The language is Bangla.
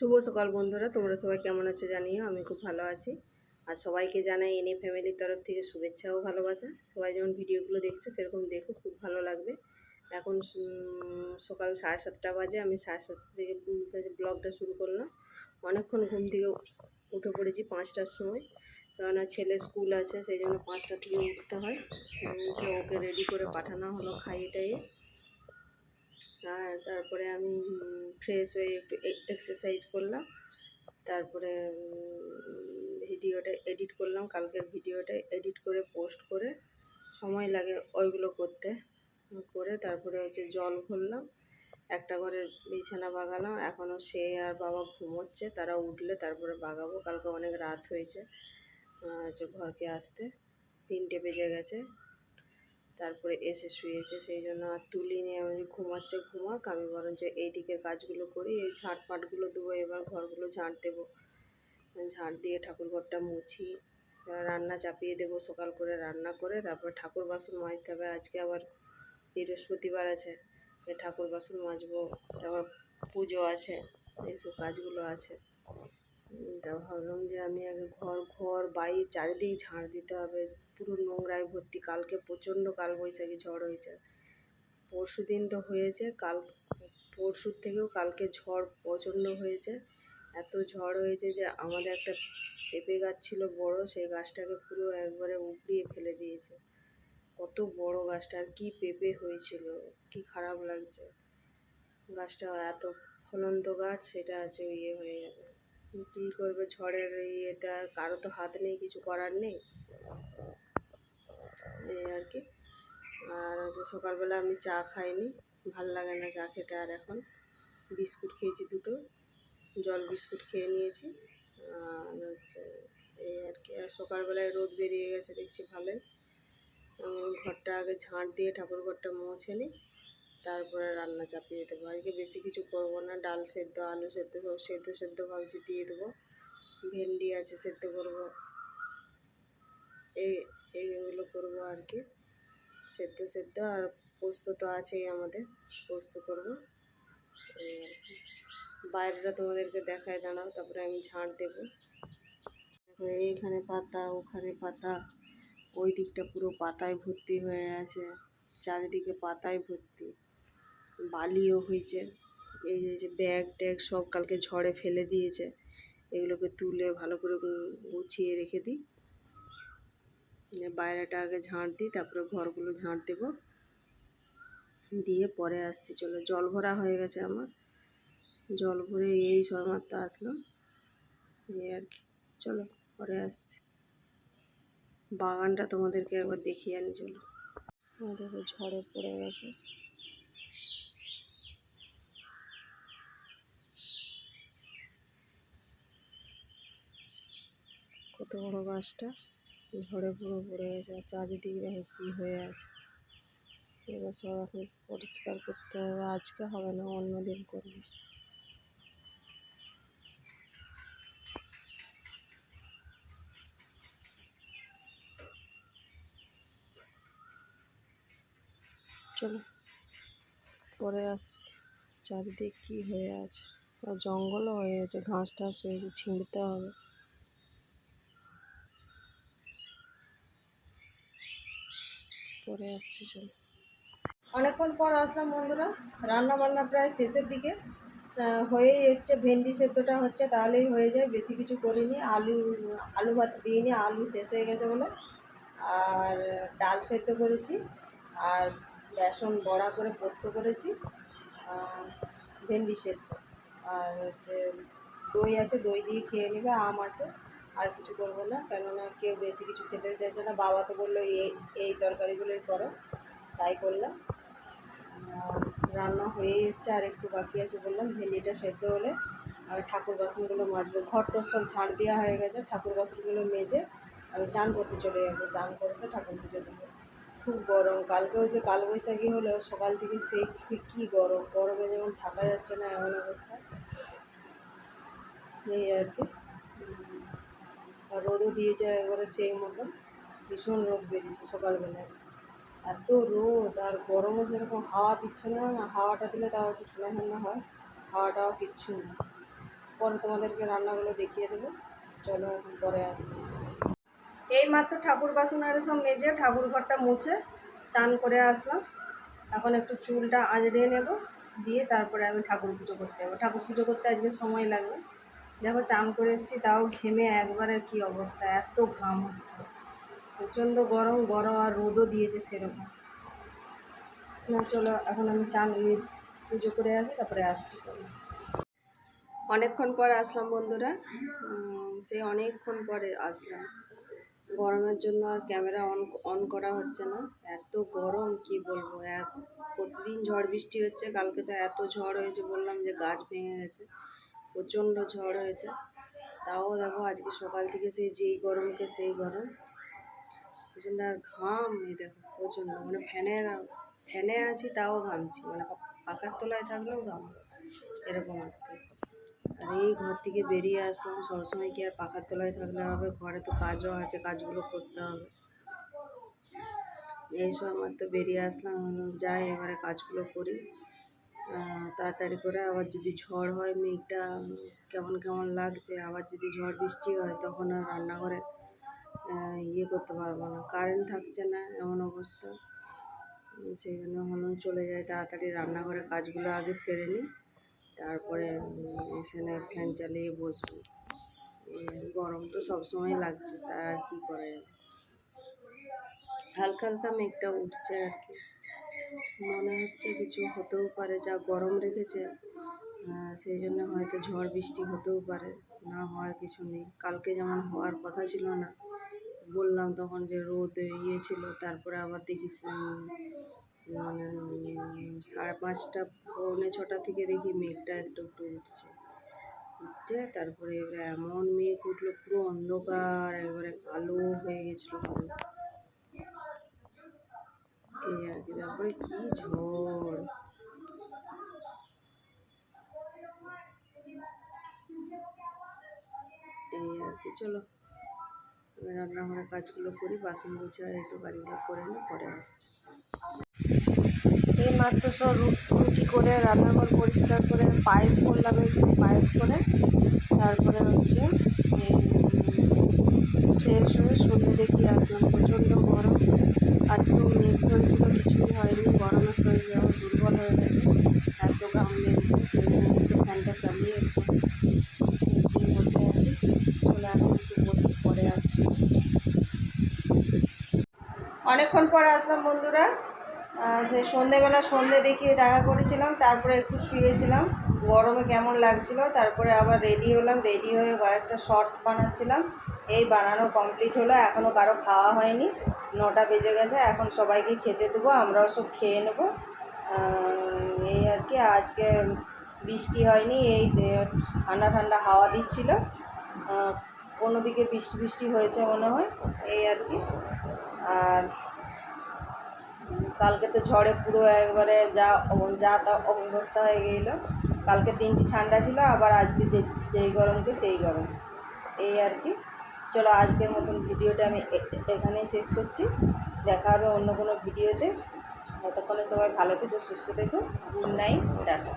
শুভ সকাল বন্ধুরা, তোমরা সবাই কেমন আছো জানিও, আমি খুব ভালো আছি। আর সবাইকে জানাই এনে ফ্যামিলির তরফ থেকে শুভেচ্ছা ও ভালোবাসা। সবাই যেমন ভিডিওগুলো দেখছ, সেরকম দেখো, খুব ভালো লাগবে। এখন সকাল সাড়ে সাতটা বাজে, আমি সাড়ে সাতটা থেকে ব্লগটা শুরু করলাম। অনেকক্ষণ ঘুম থেকে উঠে পড়েছি পাঁচটার সময়। কেননা ছেলে স্কুল আছে, সেই জন্য পাঁচটা থেকে উঠতে হয়। ওকে রেডি করে পাঠানো হলো খাইয়ে টাইয়ে তারপরে আমি ফ্রেশ হয়ে একটু এক্সারসাইজ করলাম। তারপরে ভিডিওটা এডিট করলাম, কালকের ভিডিওটা এডিট করে পোস্ট করে সময় লাগে ওইগুলো করতে। করে তারপরে হচ্ছে জল ভরলাম একটা ঘরের বিছানা বাগালাম এখনও সে আর বাবা ঘুমোচ্ছে, তারা উঠলে তারপরে বাগাবো, কালকে অনেক রাত হয়েছে হচ্ছে ঘরকে আসতে, তিনটে বেজে গেছে। তারপরে এসে শুয়েছে সেই জন্য আর তুলিনি আমি ঘুমাচ্ছে ঘুমাক, আমি বরঞ্চ এই দিকের কাজগুলো করি, এই ঝাঁট ফাটগুলো দেবো এবার ঘরগুলো ঝাঁট দেবো। ঝাঁট দিয়ে ঠাকুর ঘরটা মুছি রান্না চাপিয়ে দেবো, সকাল করে রান্না করে, তারপর ঠাকুর বাসন মাজতে হবে, আজকে আবার বৃহস্পতিবার আছে ঠাকুর বাসন মাজবো, তারপর পুজো আছে, এইসব কাজগুলো আছে। তা ভাবলাম যে আমি আগে ঘর ঘর বাইর চারিদিক ঝাড় দিতে হবে। পুরো নোংরায় ভর্তি। কালকে প্রচণ্ড কালবৈশাখী ঝড় হয়েছে। পরশু দিন তো হয়েছে। কাল পরশুর থেকেও কালকে ঝড় প্রচণ্ড হয়েছে। এত ঝড় হয়েছে যে আমাদের একটা পেঁপে গাছ ছিল বড়, সেই গাছটাকে পুরো একবারে উপড়িয়ে ফেলে দিয়েছে। কত বড় গাছটা। আর কী পেঁপে হয়েছিল, কি খারাপ লাগছে। গাছটা এত ফলন্ত গাছ, সেটা আছে ইয়ে হয়ে যাবে কী করবে? ঝড়ের আর কারও তো হাত নেই, কিছু করার নেই। এই আর কি। আর হচ্ছে সকালবেলা আমি চা খাইনি, ভালো লাগে না চা খেতে আর এখন। বিস্কুট খেয়েছি দুটো, জল বিস্কুট খেয়ে নিয়েছি। আর হচ্ছে এই আর কি। আর সকালবেলায় রোদ বেরিয়ে গেছে, দেখছি ভালোই। ঘরটা আগে ঝাঁট দিয়ে ঠাকুর ঘরটা মুছে নিই তারপরে রান্না চাপিয়ে দেবো। আজকে বেশি কিছু করব না, ডাল সেদ্ধ, আলু সেদ্ধ, সব সেদ্ধ সেদ্ধ ভাবছি দিয়ে দেবো। ভেন্ডি আছে সেদ্ধ করব। এই, এইগুলো করব আর কি। সেদ্ধ সেদ্ধ আর পোস্ত তো আছেই আমাদের, পোস্ত করব। এই আর কি। বাইরেটা তোমাদেরকে দেখায় দাঁড়াও, তারপরে আমি ঝাঁট দেবো। এইখানে পাতা, ওখানে পাতা। ওই দিকটা পুরো পাতায় ভর্তি হয়ে আছে, চারিদিকে পাতায় ভর্তি। বালিও হয়েছে। এই যে ব্যাগ ট্যাগ সব কালকে ঝড়ে ফেলে দিয়েছে। এগুলোকে তুলে ভালো করে গুছিয়ে রেখে দিই। বাইরেটা আগে ঝাঁট দিই, তারপরে ঘরগুলো ঝাঁট দেবো। দিয়ে পরে আসছি, চলো জল ভরা হয়ে গেছে আমার। জল ভরে এই সবেমাত্র আসলাম এই আর কি, চলো পরে আসছি। বাগানটা তোমাদেরকে একবার দেখিয়ে আনি, চলো। দেখো ঝড়ে পড়ে গেছে। কত বড় গাছটা ঝড়ে পুরো পড়ে গেছে। আর চারিদিকে দেখো কী হয়ে আছে। এবার সব এখন পরিষ্কার করতে হবে। আজকে হবে না অন্য দিন করব। চলো, পরে আসছি। চারিদিক কী হয়ে আছে? জঙ্গলও হয়ে গেছে। ঘাস টাস হয়েছে ছিঁড়তে হবে। পরে আসছি, চলো। অনেকক্ষণ পর আসলাম বন্ধুরা রান্না বান্না প্রায় শেষের দিকে। হয়েই এসছে ভেন্ডি সেদ্ধটা হচ্ছে, তাহলেই হয়ে যায়। বেশি কিছু করিনি, আলু আলু ভাত দিইনি, আলু শেষ হয়ে গেছে বলে। আর ডাল সেদ্ধ করেছি, আর বেসন বড়া করে পোস্ত করেছি ভেন্ডি সেদ্ধ। আর হচ্ছে দই আছে, দই দিয়ে খেয়ে নেবে, আম আছে। আর কিছু করব না, কেননা কেউ বেশি কিছু খেতে চাইছে না। বাবা তো বলল এই এই তরকারিগুলোই করো। তাই করলাম। রান্না হয়ে এসছে, আর একটু বাকি আছে বললাম, ভেন্ডিটা সেদ্ধ হলে আর ঠাকুর বাসনগুলো মাজবো। ঘর টর সব ঝাড় দেওয়া হয়ে গেছে, ঠাকুর বাসনগুলো মেজে আমি চান করতে চলে যাব। চান করেছে ঠাকুর পুজো দেবো। খুব গরম। কালকেও যে কালবৈশাখী হলো, সকাল থেকে সেই কী গরম। গরমে যেমন থাকা যাচ্ছে না এমন অবস্থা। এই আর কি। আর রোদও দিয়েছে একবারে সেই মতো ভীষণ রোদ বেরিয়েছে সকালবেলায়। এত রোদ আর গরমও সেরকম হাওয়া দিচ্ছে না, হাওয়াটা দিলে তাও একটু ঠান্ডা ঠান্ডা হয়। হাওয়াটাও কিচ্ছু না। পরে তোমাদেরকে রান্নাগুলো দেখিয়ে দেবো। চলো এখন পরে আসছি। এই মাত্র ঠাকুর বাসন আর সব মেজে ঠাকুর ঘরটা মুছে চান করে আসলাম। এখন একটু চুলটা আঁচড়িয়ে নেব। দিয়ে তারপরে আমি ঠাকুর পুজো করতে যাব। ঠাকুর পুজো করতে আজকে সময় লাগবে। দেখো, চান করে এসেছি, তাও ঘেমে একবারে কি অবস্থা, এত ঘাম হচ্ছে। প্রচণ্ড গরম গরম আর রোদও দিয়েছে সেরকম। না, চলো, এখন আমি চান পুজো করে আসি, তারপরে আসছি। অনেকক্ষণ পর আসলাম বন্ধুরা। সে অনেকক্ষণ পরে আসলাম। গরমের জন্য আর ক্যামেরা অন অন করা হচ্ছে না। এত গরম, কি বলব? এক, প্রতিদিন ঝড় বৃষ্টি হচ্ছে, কালকে তো এত ঝড় হয়েছে, বললাম যে গাছ ভেঙে গেছে। প্রচণ্ড ঝড় হয়েছে। তাও দেখো আজকে সকাল থেকে সেই যেই গরমকে সেই গরম। প্রচণ্ড আর ঘাম, এই দেখো প্রচণ্ড। মানে ফ্যানের, ফ্যানে আছি তাও ঘামছি। মানে পাখার তলায় থাকলেও ঘাম। এরকম আর কি। আর এই ঘর থেকে বেরিয়ে আসলাম। সবসময় কি আর পাখার তলায় থাকলে হবে? ঘরে তো কাজও আছে, কাজগুলো করতে হবে। এই সময় তো বেরিয়ে আসলাম। যাই এবারে কাজগুলো করি। তাড়াতাড়ি করে আবার যদি ঝড় হয় মেঘটা কেমন কেমন লাগছে, আবার যদি ঝড় বৃষ্টি হয় তখন আর রান্নাঘরে ইয়ে করতে পারব না। কারেন্ট থাকছে না, এমন অবস্থা। সেই জন্য ভাবলাম চলে যায় তাড়াতাড়ি রান্নাঘরে কাজগুলো আগে সেরে নিই, তারপরে এখানে ফ্যান চালিয়ে বসবো। গরম তো সবসময় লাগছে, তার আর কী করা যাবে? হালকা হালকা মেঘটা উঠছে আর কি। মনে হচ্ছে কিছু হতেও পারে যা গরম রেখেছে। সেই জন্য হয়তো ঝড় বৃষ্টি হতেও পারে। না হওয়ার কিছু নেই। কালকে যেমন হওয়ার কথা ছিল না বললাম তখন যে রোদ ইয়ে ছিল তারপরে আবার দেখিস উম, মানে সাড়ে পাঁচটা পৌনে ছটা থেকে দেখি মেঘটা একটু একটু উঠছে। উঠছে তারপরে এবারে এমন মেঘ উঠল পুরো অন্ধকার একবারে কালো হয়ে গেছিল এই আর কি, তারপরে কি ঝড় এই আর কি, চলো। আমি রান্নাঘরের কাজগুলো করি, বাসন গুছা এইসব কাজগুলো করে নিই, পরে আসছি। এই মাত্র সব রুটি করে, রান্নাঘর পরিষ্কার করে, পায়েস করলাম একটু পায়েস করে। তারপরে হচ্ছে ফ্রেশ হয়ে সন্ধ্যে দেখি আসলাম, প্রচণ্ড গরম। আজকেও মেঘ ধরেছিল কিছুই হয়নি, গরমে শরীর যাওয়া দুর্বল হয়ে গেছে। এত ঘাম লেগেছে সেই জন্য এসে ফ্যানটা চালিয়ে একটু বসে আছি। চলে এখন একটু বসে পরে আসছি। অনেকক্ষণ পরে আসলাম বন্ধুরা। সে সন্ধেবেলা সন্ধে দেখিয়ে দেখা করেছিলাম, তারপরে একটু শুয়েছিলাম। গরমে কেমন লাগছিল, তারপরে আবার রেডি হলাম রেডি হয়ে কয়েকটা শর্টস বানাচ্ছিলাম। এই বানানো কমপ্লিট হলো এখনও কারও খাওয়া হয়নি। নটা বেজে গেছে, এখন সবাইকে খেতে দেবো, আমরাও সব খেয়ে নেব। এই আর কি, আজকে বৃষ্টি হয়নি, এই ঠান্ডা ঠান্ডা হাওয়া দিচ্ছিল। কোনো দিকে বৃষ্টি বৃষ্টি হয়েছে মনে হয়, এই আর কি। আর কালকে তো ঝড়ে পুরো একবারে যা যা তা অবস্থা হয়ে গেল। কালকে দিনটি ঠান্ডা ছিল, আবার আজকে যে, যেই গরমকে সেই গরম। এই আর কি। চলো আজকের মতন ভিডিওটা আমি এখানেই শেষ করছি। দেখা হবে অন্য কোনো ভিডিওতে। ততক্ষণে সবাই ভালো থেকো, সুস্থ থেকো। Good night, tata.